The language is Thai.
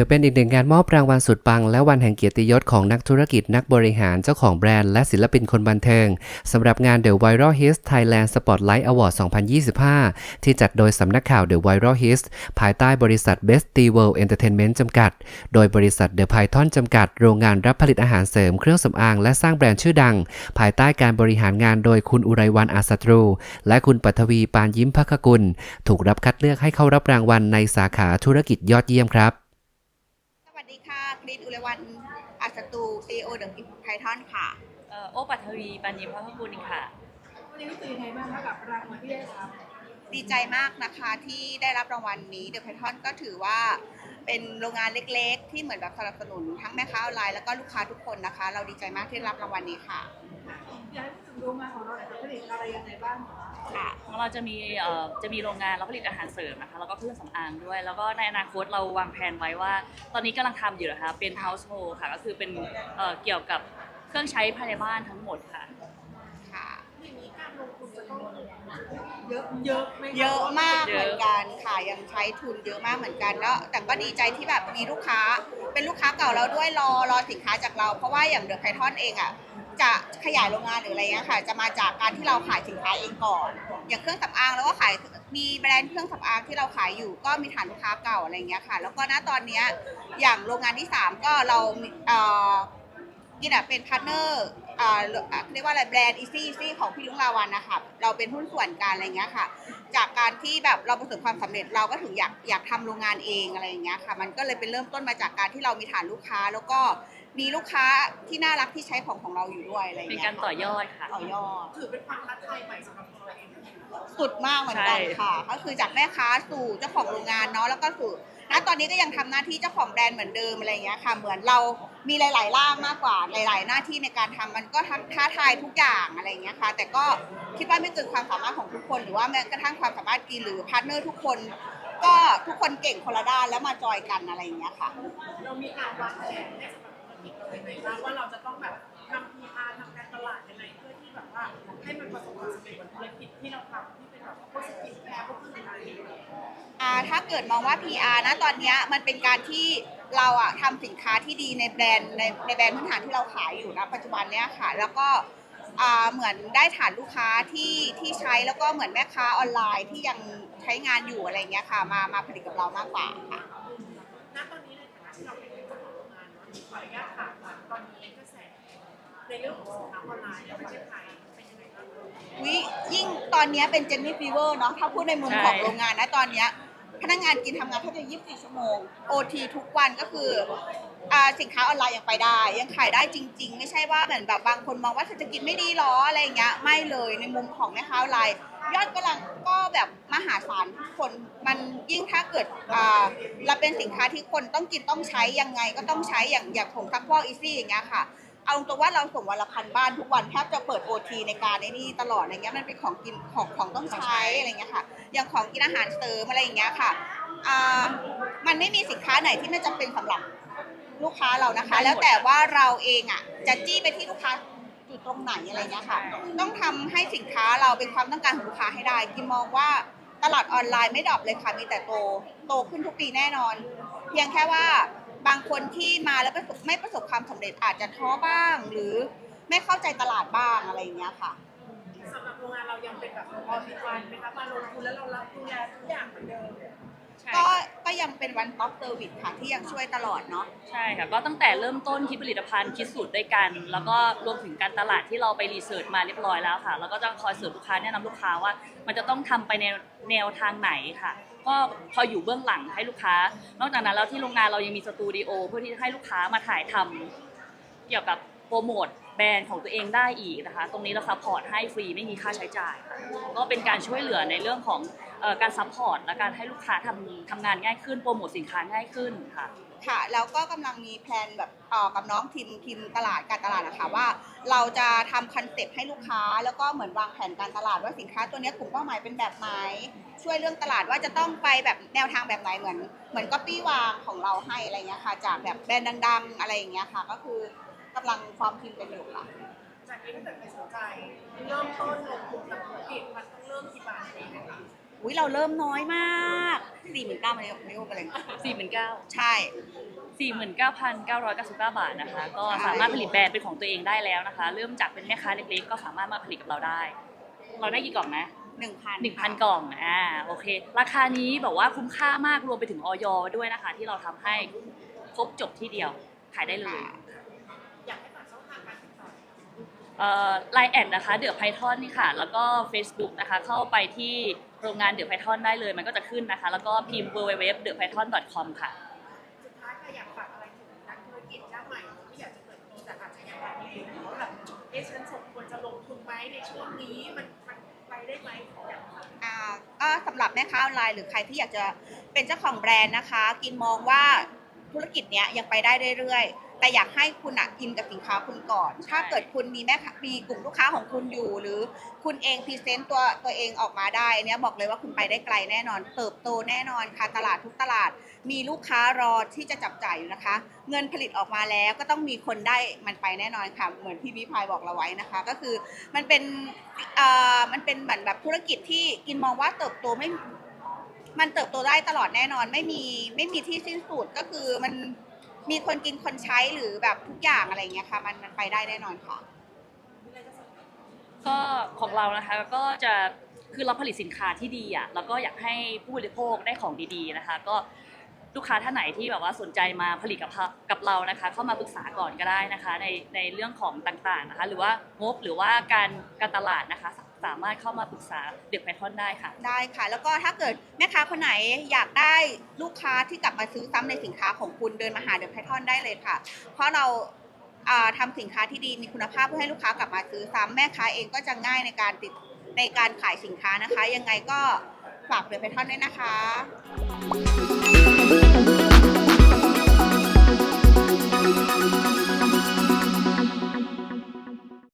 ถือเป็นอีกหนึ่งงานมอบรางวัลสุดปัง และวันแห่งเกียรติยศของนักธุรกิจนักบริหารเจ้าของแบรนด์และศิลปินคนบันเทิงสำหรับงาน The Viral Hits Thailand Spotlight Award 2025 ที่จัดโดยสำนักข่าว The Viral Hits ภายใต้บริษัท Best t World Entertainment จำกัด โดยบริษัท The Python จำกัด โรงงานรับผลิตอาหารเสริมเครื่องสำอางและสร้างแบรนด์ชื่อดัง ภายใต้การบริหารงานโดยคุณอุไรวันอาสตรู และคุณปัทวีปานยิ้มพักกุล ถูกรับคัดเลือกให้เข้ารับรางวัลในสาขาธุรกิจยอดเยี่ยมครับ ค่ะกรีนอุไรวันอัศตูซีโอเดอะพิไพทอนค่ะ เอ่อโอปัทวีปัญญิมพักบุญค่ะ วันนี้รู้สึกยังไงบ้างคะกับรางวัลที่ได้รับดีใจมากนะคะที่ได้รับรางวัลนี้เดอะไพทอนก็ถือว่า เป็นโรงงานเล็กๆ ที่เหมือนแบบสนับสนุนทั้งแม่ค้าออนไลน์แล้วก็ลูกค้าทุกคนนะคะ เราดีใจมากที่ได้รับรางวัลนี้ค่ะอยากให้พูดถึงโรงงานของเราหน่อยค่ะผลิตอะไรยังไงบ้างคะ ค่ะของเราจะมีเอ่อจะมีโรงงานเราผลิตอาหารเสริมนะคะแล้วก็เครื่องสำอางด้วย แล้วก็ในอนาคตเราวางแผนไว้ว่า ตอนนี้กำลังทำอยู่นะคะเป็น household ค่ะก็คือเป็นเอ่อเกี่ยวกับเครื่องใช้ภายในบ้านทั้งหมดค่ะค่ะ อย่างนี้การลงทุนจะต้องเยอะเยอะไหมเยอะมากเหมือนกันค่ะยังใช้ทุนเยอะมากเหมือนกันแล้ว แต่ก็ดีใจที่แบบมีลูกค้า เป็นลูกค้าเก่าเราด้วยรอรอสินค้าจากเรา เพราะว่าอย่างเดอะไพทอนเองอะจะขยายโรงงานหรืออะไรเงี้ยค่ะ จะมาจากการที่เราขายสินค้าเองก่อน อย่างเครื่องสำอางแล้วก็ขายมีแบรนด์เครื่องสำอางที่เราขายอยู่ ก็มีฐานลูกค้าเก่าอะไรเงี้ยค่ะ แล้วก็ณตอนเนี้ยอย่างโรงงานที่ 3 ก็เราเอ่อกินอะเป็นพาร์ทเนอร์ อ่าเรียกว่าอะไรแบรนด์ Easy Easy ของพี่ลุงลาวันนะคะเราเป็นหุ้นส่วนกันอะไรเงี้ยค่ะ จากการที่แบบเราประสบความสำเร็จเราก็ถึงอยากอยากทำโรงงานเองอะไรอย่างเงี้ยค่ะ มันก็เลยเป็นเริ่มต้นมาจากการที่เรามีฐานลูกค้า แล้วก็มีลูกค้าที่น่ารักที่ใช้ของของเราอยู่ด้วยอะไรอย่างเป็นเงี้ยการต่อยอดค่ะต่อยอดถือเป็นความท้าทายใหม่สำหรับตัวเราเองนะสุดมากเหมือนกันใช่ค่ะ ก็คือจากแม่ค้าสู่เจ้าของโรงงานเนาะแล้วก็สู่ ณตอนนี้ก็ยังทำหน้าที่เจ้าของแบรนด์เหมือนเดิมอะไรอย่างเงี้ยค่ะ เหมือนเรามีหลายๆร่างมากกว่าหลาย ๆ หน้าที่ในการทำมันก็ท้าทายทุกอย่างอะไรอย่างเงี้ยค่ะ แต่ก็คิดว่าไม่เกินความสามารถของทุกคน หรือว่าแม้กระทั่งความสามารถกีหรือพาร์ทเนอร์ทุกคน ก็ทุกคนเก่งคนละด้านแล้วมาจอยกันอะไรอย่างเงี้ยค่ะ เรามีการวางแผนให้สำหรับธุรกิจเรายังไงบ้างว่าเราจะต้องแบบทำ PR ทำการตลาดยังไงเพื่อที่แบบว่าให้มันประสบความสำเร็จบนธุรกิจที่เราทำที่เป็นแบบว่าพวกสกิน เกิดมองว่า PR นะตอนเนี้ยมันเป็นการที่เราอะทำสินค้าที่ดีในแบรนด์ในในแบรนด์พื้นฐานที่เราขายอยู่นะปัจจุบันเนี้ยค่ะ แล้วก็อ่าเหมือนได้ฐานลูกค้าที่ที่ใช้แล้วก็เหมือนแม่ค้าออนไลน์ที่ยังใช้งานอยู่อะไรเงี้ยค่ะ มามาผลิตกับเรามากกว่าค่ะณตอนนี้ในฐานะที่เราเป็นเจ้าของโรงงานเนาะขออนุญาตถามว่าตอนนี้กระแสในเรื่องของสินค้าออนไลน์ในประเทศไทยเป็นยังไงบ้างวิยิ่งตอนเนี้ยเป็นเจนนี่ฟีเวอร์เนาะถ้าพูดในมุมใช่ของโรงงานนะตอนเนี้ย พนักงานกินทำงานแทบจะ24 ชั่วโมง OT ทุกวันก็คืออ่าสินค้าออนไลน์ยังไปได้ ยังขายได้จริง ๆ ไม่ใช่ว่าเหมือนแบบบางคนมองว่าเศรษฐกิจไม่ดีหรออะไรอย่างเงี้ยไม่เลยในมุมของแม่ค้าออนไลน์ยอดกำลังก็แบบมหาศาลทุกคนมันยิ่งถ้าเกิดอ่าเราเป็นสินค้าที่คนต้องกินต้องใช้ยังไงก็ต้องใช้อย่างอย่างผงซักฟอกอีซี่อย่างเงี้ยค่ะ เอาตรงๆว่าเราส่งวันละพันบ้านทุกวันแทบจะเปิดโอทีในการในนี่ตลอดอะไรเงี้ยมันเป็นของกินของของต้องใช้อะไรเงี้ยค่ะอย่างของกินอาหารเสริมอะไรอย่างเงี้ยค่ะอ่ามันไม่มีสินค้าไหนที่ไม่จำเป็นสำหรับลูกค้าเรานะคะ แล้วแต่ว่าเราเองอะจะจี้ไปที่ลูกค้าจุดตรงไหนอะไรเงี้ยค่ะ ต้องทำให้สินค้าเราเป็นความต้องการของลูกค้าให้ได้กินมองว่าตลาดออนไลน์ไม่ดรอปเลยค่ะมีแต่โตโตขึ้นทุกปีแน่นอน เพียงแค่ว่า บางคนที่มาแล้วประสบไม่ประสบความสำเร็จอาจจะท้อบ้าง หรือไม่เข้าใจตลาดบ้างอะไรอย่างเงี้ยค่ะ สำหรับโรงงานเรายังเป็นแบบออฟฟิศวันไหมคะมาลงทุนแล้วเรารับดูแลทุกอย่างเหมือนเดิม ก็ยังเป็นวันท็อปเซอร์วิสค่ะที่ยังช่วยตลอดเนาะใช่ค่ะก็ตั้งแต่เริ่มต้นคิดผลิตภัณฑ์คิดสูตรด้วยกัน แล้วก็รวมถึงการตลาดที่เราไปรีเสิร์ชมาเรียบร้อยแล้วค่ะ แล้วก็จะคอยเสิร์ฟลูกค้าแนะนำลูกค้าว่า มันจะต้องทำไปในแนวทางไหนค่ะ ก็คอยอยู่เบื้องหลังให้ลูกค้า นอกจากนั้นแล้วที่โรงงานเรายังมีสตูดิโอเพื่อที่จะให้ลูกค้ามาถ่ายทำเกี่ยวกับโปรโมทแบรนด์ของตัวเองได้อีกนะคะ ตรงนี้เราซัพพอร์ตให้ฟรีไม่มีค่าใช้จ่ายค่ะก็เป็นการช่วยเหลือในเรื่องของ การซัพพอร์ตและการให้ลูกค้าทำทำงานง่ายขึ้นโปรโมทสินค้าง่ายขึ้นค่ะค่ะแล้วก็กำลังมีแพลนแบบเอ่อกับน้องทีมทีมตลาดการตลาดนะคะว่า เราจะทำคอนเซปต์ให้ลูกค้า แล้วก็เหมือนวางแผนการตลาดว่าสินค้าตัวเนี้ยกลุ่มเป้าหมายเป็นแบบไหนช่วยเรื่องตลาดว่าจะต้องไปแบบแนวทางแบบไหนเหมือน เหมือนก็ปี้วางของเราให้อะไรเงี้ยค่ะ จากแบบแบรนด์ดัง ๆ อะไรอย่างเงี้ยค่ะ ก็คือกำลังฟอร์มทีมกันอยู่ค่ะจากนี้ถ้าเกิดใครสนใจเริ่มต้นลงทุนทำธุรกิจมันต้องเริ่มกี่บาทเองนะคะ อุ้ยเราเริ่มน้อยมากสี่หมื่นเก้ามันไม่โอไปเลยสี่หมื่นเก้าใช่สี่หมื่นเก้าพันเก้าร้อยเก้าสิบเก้าบาทนะคะ ก็สามารถผลิตแบรนด์เป็นของตัวเองได้แล้วนะคะ เริ่มจากเป็นแม่ค้าเล็กๆ ก็สามารถมาผลิตกับเราได้ เราได้กี่กล่องนะ หนึ่งพันหนึ่งพันกล่อง อ่า โอเค ราคานี้แบบว่าคุ้มค่ามากรวมไปถึงออยด้วยนะคะ ที่เราทำให้ครบจบที่เดียว ขายได้เลย อยากให้ฝากช่องทางการติดต่อเอ่อไลน์แอดนะคะ เดือ p ไพทอนนี่ค่ะ แล้วก็ Facebook นะคะ เข้าไปที่ โรงงานเดือดไพทอนได้เลย มันก็จะขึ้นนะคะ แล้วก็พิมพ์ www เดือดไพทอน com ค่ะ สุดท้ายค่ะอยากฝากอะไรถึงนักธุรกิจเจ้าใหม่ที่อยากจะเปิดโตแต่อาจจะยังไม่ได้หรือว่าแบบเอ๊ะฉันสมควรจะลงทุนไหมในช่วงนี้มันมันไปได้ไหมอยากฝาก อ่าก็สำหรับแม่ค้าออนไลน์หรือใครที่อยากจะเป็นเจ้าของแบรนด์นะคะ กินมองว่า ธุรกิจเนี้ยยังไปได้เรื่อยๆ แต่อยากให้คุณอะอินกับสินค้าคุณก่อน ถ้าเกิดคุณมีแม่ค้ามีกลุ่มลูกค้าของคุณอยู่ หรือคุณเองพรีเซนต์ตัวตัวเองออกมาได้อันเนี้ยบอกเลยว่าคุณไปได้ไกลแน่นอน เติบโตแน่นอนค่ะตลาดทุกตลาด มีลูกค้ารอที่จะจับจ่ายอยู่นะคะ เงินผลิตออกมาแล้วก็ต้องมีคนได้มันไปแน่นอนค่ะ เหมือนที่วิพายบอกเราไว้นะคะ ก็คือมันเป็นเอ่อมันเป็นเหมือนแบบธุรกิจที่กินมองว่าเติบโตไม่ มันเติบโตได้ตลอดแน่นอนไม่มีไม่มีที่สิ้นสุดก็คือมันมีคนกินคนใช้หรือแบบทุกอย่างอะไรเงี้ยค่ะ มันมันไปได้แน่นอนค่ะ ก็ของเรานะคะก็จะคือเราผลิตสินค้าที่ดีอะแล้วก็อยากให้ผู้บริโภคได้ของดีๆนะคะ ก็ลูกค้าท่านไหนที่แบบว่าสนใจมาผลิตกับกับเรานะคะ เข้ามาปรึกษาก่อนก็ได้นะคะ ในในเรื่องของต่างๆนะคะ หรือว่างบหรือว่าการการตลาดนะคะ สามารถเข้ามาปรึกษาเด็กไพทอนได้ค่ะ ได้ค่ะ แล้วก็ถ้าเกิดแม่ค้าคนไหนอยากได้ลูกค้าที่กลับมาซื้อซ้ำในสินค้าของคุณเดินมาหาเดอะไพทอนได้เลยค่ะ เพราะเราทำสินค้าที่ดีมีคุณภาพเพื่อให้ลูกค้ากลับมาซื้อซ้ำแม่ค้าเองก็จะง่ายในการติดในการขายสินค้านะคะ ยังไงก็ฝากเดอะไพทอนด้วยนะคะ